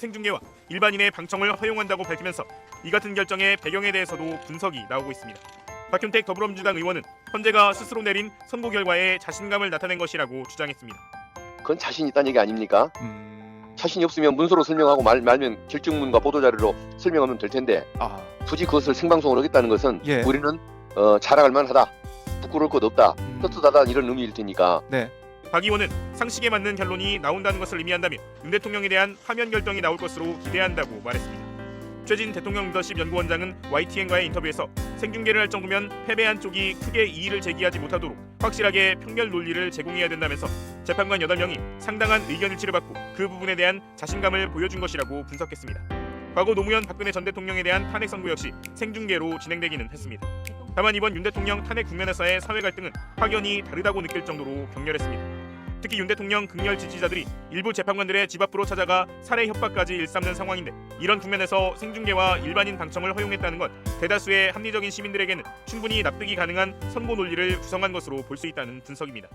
생중계와 일반인의 방청을 허용한다고 밝히면서 이 같은 결정의 배경에 대해서도 분석이 나오고 있습니다. 박현택 더불어민주당 의원은 헌재가 스스로 내린 선고 결과에 자신감을 나타낸 것이라고 주장했습니다. 그건 자신 있다는 얘기 아닙니까? 음... 자신이 없으면 문서로 설명하고 말, 말면 결정문과 보도자료로 설명하면 될 텐데 아, 굳이 그것을 생방송으로 하겠다는 것은 예. 우리는 어, 자랑할 만하다. 부끄러울 것 없다. 음. 떳떳하다 이런 의미일 테니까 네. 박 의원은 상식에 맞는 결론이 나온다는 것을 의미한다며 윤 대통령에 대한 파면 결정이 나올 것으로 기대한다고 말했습니다. 최진 대통령 리더십 연구원장은 YTN과의 인터뷰에서 생중계를 할 정도면 패배한 쪽이 크게 이의를 제기하지 못하도록 확실하게 평결 논리를 제공해야 된다면서 재판관 8명이 상당한 의견 일치를 받고 그 부분에 대한 자신감을 보여준 것이라고 분석했습니다. 과거 노무현 박근혜 전 대통령에 대한 탄핵 선고 역시 생중계로 진행되기는 했습니다. 다만 이번 윤 대통령 탄핵 국면에서의 사회 갈등은 확연히 다르다고 느낄 정도로 격렬했습니다. 특히 윤 대통령 극렬 지지자들이 일부 재판관들의 집 앞으로 찾아가 살해 협박까지 일삼는 상황인데 이런 국면에서 생중계와 일반인 방청을 허용했다는 건 대다수의 합리적인 시민들에게는 충분히 납득이 가능한 선고 논리를 구성한 것으로 볼 수 있다는 분석입니다.